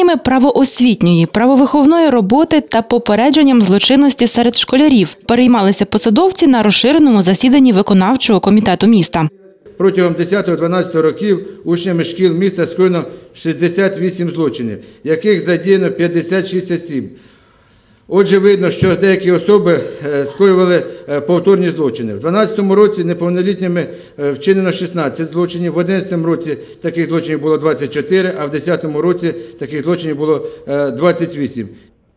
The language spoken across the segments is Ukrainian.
Питаннями правоосвітньої, правовиховної роботи та попередженням злочинності серед школярів переймалися посадовці на розширеному засіданні виконавчого комітету міста. Протягом 10-12 років учнями шкіл міста скоєно 68 злочинів, яких задіяно 56 осіб. Отже, видно, що деякі особи е, скоювали е, повторні злочини. В 2012 році неповнолітніми е, вчинено 16 злочинів, в 2011 році таких злочинів було 24, а в 2010 році таких злочинів було е, 28.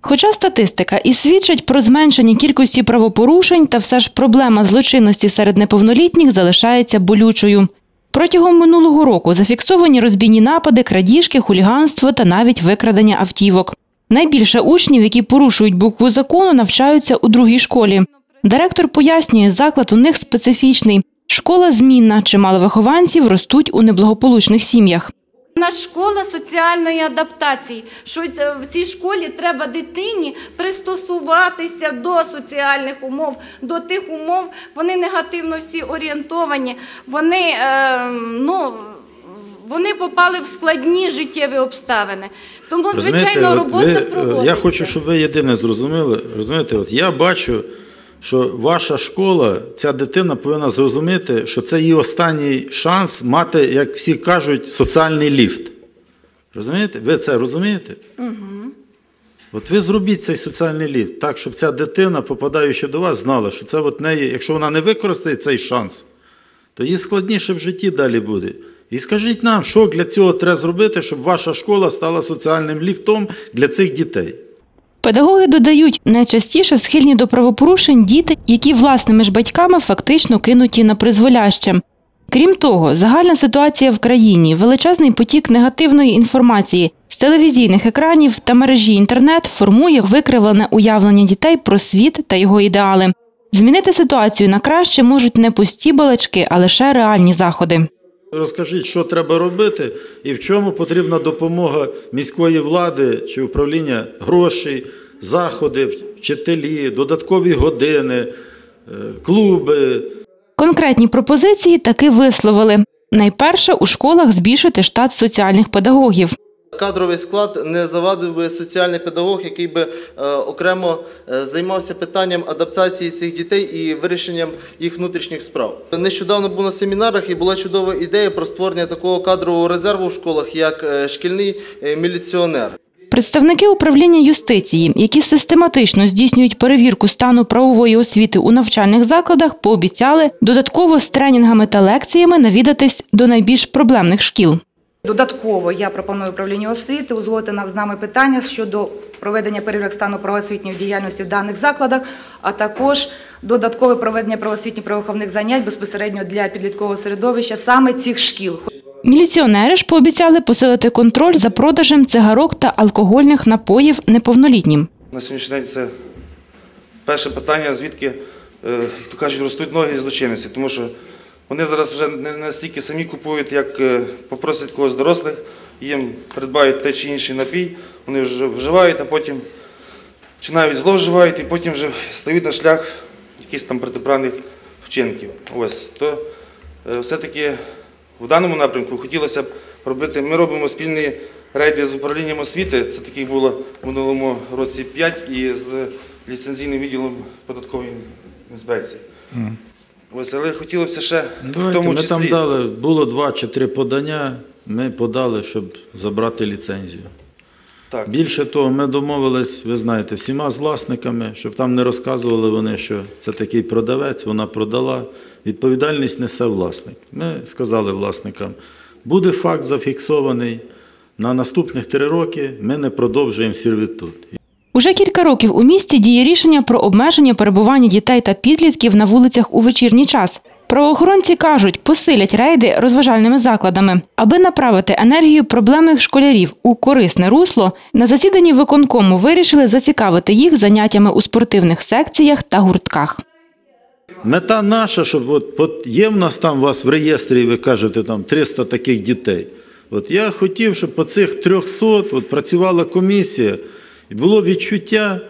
Хоча статистика і свідчить про зменшення кількості правопорушень, та все ж проблема злочинності серед неповнолітніх залишається болючою. Протягом минулого року зафіксовані розбійні напади, крадіжки, хуліганство та навіть викрадення автівок. Найбільше учнів, які порушують букву закону, навчаються у другій школі. Директор пояснює, заклад у них специфічний. Школа змінна, чимало вихованців ростуть у неблагополучних сім'ях. У школа соціальної адаптації, що це в цій школі треба дитині пристосуватися до соціальних умов, до тих умов. Вони негативно всі орієнтовані, вони, е, ну, вони попали в складні життєві обставини. Тому, Розумієте, звичайно, от робота ви, е, проводиться. Я хочу, щоб ви єдине зрозуміли. Розумієте, от я бачу, що ваша школа, ця дитина повинна зрозуміти, що це її останній шанс мати, як всі кажуть, соціальний ліфт. Розумієте? Ви це розумієте? Угу. От ви зробіть цей соціальний ліфт так, щоб ця дитина, попадаючи до вас, знала, що це от неї, якщо вона не використає цей шанс, то їй складніше в житті далі буде. І скажіть нам, що для цього треба зробити, щоб ваша школа стала соціальним ліфтом для цих дітей. Педагоги додають, найчастіше схильні до правопорушень діти, які власними ж батьками фактично кинуті на призволяще. Крім того, загальна ситуація в країні, величезний потік негативної інформації з телевізійних екранів та мережі інтернет формує викривлене уявлення дітей про світ та його ідеали. Змінити ситуацію на краще можуть не пусті балачки, а лише реальні заходи. Розкажіть, що треба робити і в чому потрібна допомога міської влади чи управління грошей, заходи, вчителі, додаткові години, е, клуби. Конкретні пропозиції таки висловили. Найперше у школах збільшити штат соціальних педагогів. Кадровий склад не завадив би соціальний педагог, який би е, окремо е, займався питанням адаптації цих дітей і вирішенням їх внутрішніх справ. Нещодавно був на семінарах і була чудова ідея про створення такого кадрового резерву в школах, як е, шкільний міліціонер. Представники управління юстиції, які систематично здійснюють перевірку стану правової освіти у навчальних закладах, пообіцяли додатково з тренінгами та лекціями навідатись до найбільш проблемних шкіл. Додатково я пропоную управлінню освіти узгодити нам з нами питання щодо проведення перевірок стану правоосвітньої діяльності в даних закладах, а також додаткове проведення правоосвітніх правовиховних занять безпосередньо для підліткового середовища саме цих шкіл. Міліціонери ж пообіцяли посилити контроль за продажем цигарок та алкогольних напоїв неповнолітнім. На сьогоднішній день це перше питання, звідки, е, як то кажуть, ростуть ноги злочинниці, тому що вони зараз вже не настільки самі купують, як е, попросять когось дорослих, їм придбають те чи інший напій, вони вже вживають, а потім чи навіть зловживають, і потім вже стають на шлях якихось там протиправних вчинків. Ось то е, все-таки в даному напрямку хотілося б робити. Ми робимо спільні рейди з управлінням освіти. Це таких було в минулому році 5 і з ліцензійним відділом податкової інспекції. Ось, але хотілося ще в Давайте, тому ми числі. там дали, було два чи три подання, ми подали, щоб забрати ліцензію. Так. Більше того, ми домовились, ви знаєте, всіма з власниками, щоб там не розказували вони, що це такий продавець, вона продала. Відповідальність несе власник. Ми сказали власникам, буде факт зафіксований. На наступних три роки ми не продовжуємо сервітут. Уже кілька років у місті діє рішення про обмеження перебування дітей та підлітків на вулицях у вечірній час. Правоохоронці кажуть, посилять рейди розважальними закладами, аби направити енергію проблемних школярів у корисне русло. На засіданні виконкому вирішили зацікавити їх заняттями у спортивних секціях та гуртках. Мета наша, щоб от, от є в нас там у вас в реєстрі, ви кажете, там 300 таких дітей. От я хотів, щоб по цих 300 от, працювала комісія, і було відчуття,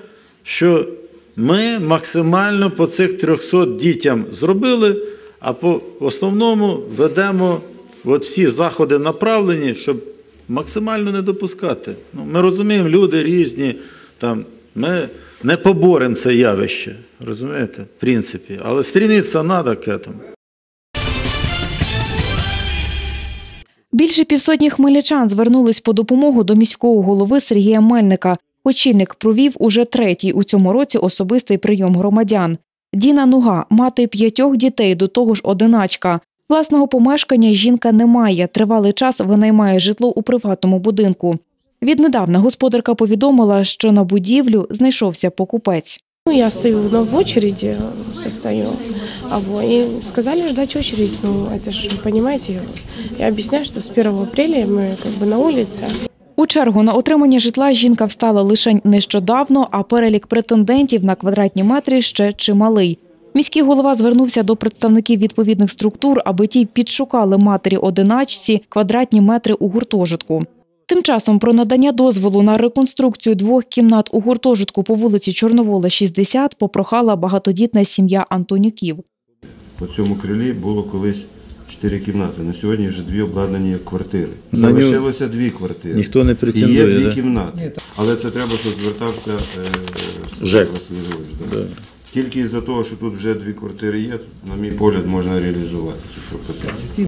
що ми максимально по цих 300 дітям зробили, а по основному ведемо от всі заходи направлені, щоб максимально не допускати. Ну, ми розуміємо, люди різні, там, ми не поборемо це явище, розумієте, в принципі, але стрімитися треба к этому. Більше півсотні хмельничан звернулись по допомогу до міського голови Сергія Мельника. Очільник провів уже третій у цьому році особистий прийом громадян. Діна Нуга, мати п'ятьох дітей, до того ж одиначка. Власного помешкання жінка не має. Тривалий час винаймає житло у приватному будинку. Віднедавна господарка повідомила, що на будівлю знайшовся покупець. Ну, я стою ну, в очереди, состою, а вот, и сказали ждать очередь. Ну, это же, понимаете, я объясняю, что с 1 апреля мы как бы на улице. У чергу на отримання житла жінка встала лише нещодавно, а перелік претендентів на квадратні метри ще чималий. Міський голова звернувся до представників відповідних структур, аби ті підшукали матері одиначці квадратні метри у гуртожитку. Тим часом про надання дозволу на реконструкцію двох кімнат у гуртожитку по вулиці Чорновола, 60 попрохала багатодітна сім'я Антонюків. По цьому крилі було колись чотири кімнати. На сьогодні вже дві обладнані як квартири. На Залишилося дві квартири. ніхто не І є дві да? кімнати. Але це треба, щоб звертався е, ЖЕК. Василь Григорович, да. Тільки із-за того, що тут вже дві квартири є, на мій погляд, можна реалізувати цю пропозицію.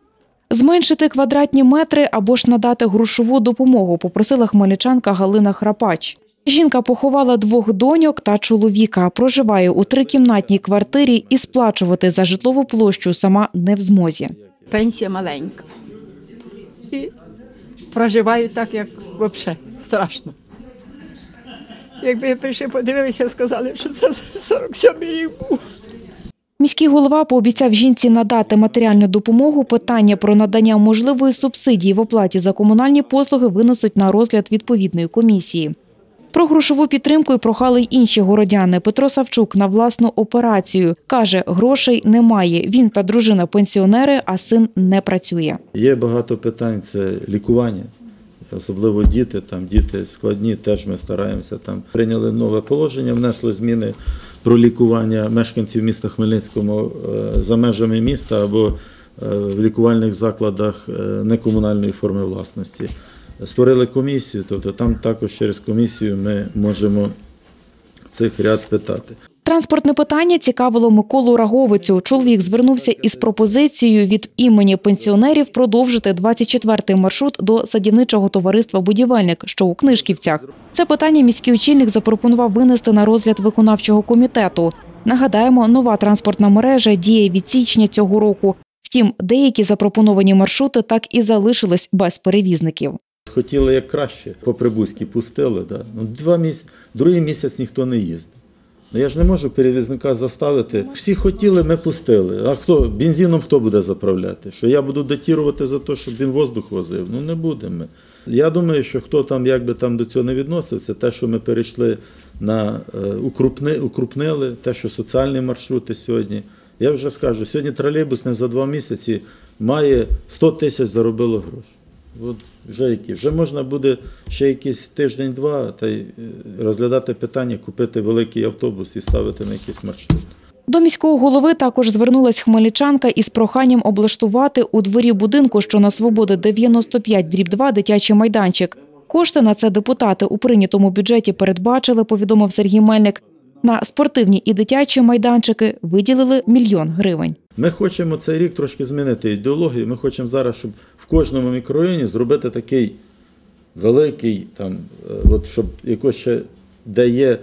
Зменшити квадратні метри або ж надати грошову допомогу, попросила хмельничанка Галина Храпач. Жінка поховала двох доньок та чоловіка, проживає у трикімнатній квартирі і сплачувати за житлову площу сама не в змозі. Пенсія маленька. І проживаю так, як взагалі страшно. Якби прийшли, подивилися, сказали, що це 47 рік був. Міський голова пообіцяв жінці надати матеріальну допомогу. Питання про надання можливої субсидії в оплаті за комунальні послуги виносить на розгляд відповідної комісії. Про грошову підтримку й прохали й інші городяни. Петро Савчук на власну операцію каже, грошей немає. Він та дружина пенсіонери, а син не працює. Є багато питань, це лікування, особливо діти, там діти складні, теж ми стараємося. Там прийняли нове положення, внесли зміни про лікування мешканців міста Хмельницького е, за межами міста або е, в лікувальних закладах е, некомунальної форми власності. Створили комісію, тобто там також через комісію ми можемо цих ряд питати. Транспортне питання цікавило Миколу Раговицю. Чоловік звернувся із пропозицією від імені пенсіонерів продовжити 24-й маршрут до садівничого товариства Будівельник, що у Книжківцях. Це питання міський очільник запропонував винести на розгляд виконавчого комітету. Нагадаємо, нова транспортна мережа діє від січня цього року. Втім, деякі запропоновані маршрути так і залишились без перевізників. Хотіли як краще, по Прибузькій пустили. Да? Ну, два місяці, другий місяць ніхто не їздив. Ну, я ж не можу перевізника заставити. Всі хотіли, ми пустили. А хто бензином хто буде заправляти? Що я буду датірувати за те, щоб він воздух возив? Ну не будемо. Я думаю, що хто там як би там до цього не відносився, те, що ми перейшли на е, укрупни, укрупнили, те, що соціальні маршрути сьогодні. Я вже скажу, сьогодні тролейбус не за два місяці має 100 тисяч заробило гроші. От вже які. Вже можна буде ще якийсь тиждень-два та й е, розглядати питання, купити великий автобус і ставити на якийсь маршрут. До міського голови також звернулась хмельничанка із проханням облаштувати у дворі будинку, що на Свободи 95 дріб 2 дитячий майданчик. Кошти на це депутати у прийнятому бюджеті передбачили, повідомив Сергій Мельник. На спортивні і дитячі майданчики виділили мільйон гривень. Ми хочемо цей рік трошки змінити ідеологію. Ми хочемо зараз, щоб в кожному мікрорайоні зробити такий великий, там, е, от щоб якось ще, де є,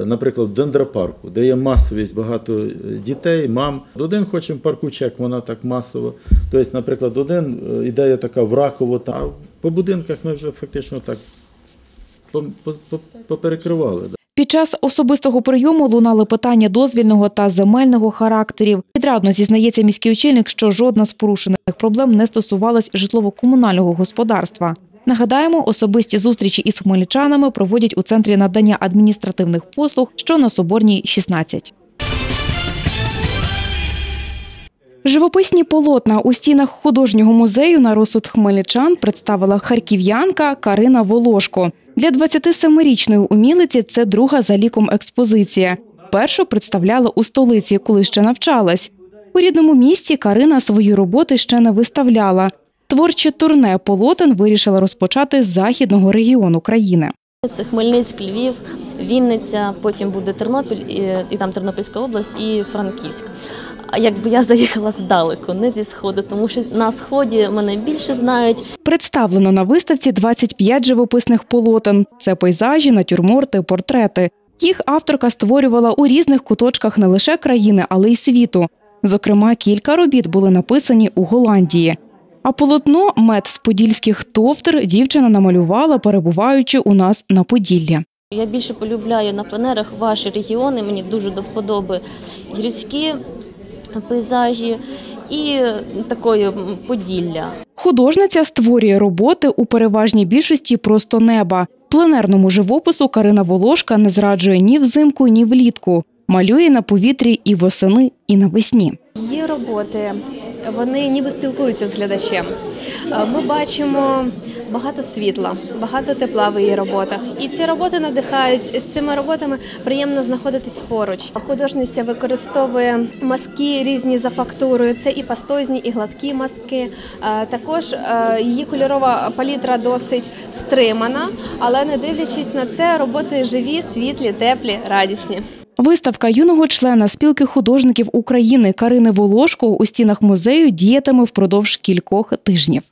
е, наприклад, в дендропарку, де є масовість багато е, дітей, мам. Один хочемо парку чек, вона так масово. Тобто, наприклад, один ідея така в Раково, а по будинках ми вже фактично так по- по- по- поперекривали. Під час особистого прийому лунали питання дозвільного та земельного характерів. Відрадно зізнається міський очільник, що жодна з порушених проблем не стосувалась житлово-комунального господарства. Нагадаємо, особисті зустрічі із хмельничанами проводять у центрі надання адміністративних послуг, що на Соборній 16. Живописні полотна у стінах художнього музею на розсуд хмельничан представила харків'янка Карина Волошко. Для 27-річної умілиці це друга за ліком експозиція. Першу представляла у столиці, коли ще навчалась. У рідному місті Карина свої роботи ще не виставляла. Творче турне полотен вирішила розпочати з західного регіону країни. Це Хмельницьк, Львів, Вінниця, потім буде Тернопіль, і, там Тернопільська область і Франківськ. А якби я заїхала здалеку, не зі сходу, тому що на сході мене більше знають. Представлено на виставці 25 живописних полотен. Це пейзажі, натюрморти, портрети. Їх авторка створювала у різних куточках не лише країни, але й світу. Зокрема, кілька робіт були написані у Голландії. А полотно мед з подільських товтр дівчина намалювала, перебуваючи у нас на Поділлі. Я більше полюбляю на пленерах ваші регіони, мені дуже до вподоби гірські пейзажі і такої Поділля. Художниця створює роботи у переважній більшості просто неба. Пленерному живопису Карина Волошка не зраджує ні взимку, ні влітку. Малює на повітрі і восени, і навесні. Є роботи, вони ніби спілкуються з глядачем. Е, Ми бачимо багато світла, багато тепла в її роботах. І ці роботи надихають. З цими роботами приємно знаходитись поруч. Художниця використовує маски різні за фактурою. Це і пастозні, і гладкі маски. Е, Також е, її кольорова палітра досить стримана, але не дивлячись на це, роботи живі, світлі, теплі, радісні. Виставка юного члена спілки художників України Карини Волошко у стінах музею діятиме впродовж кількох тижнів.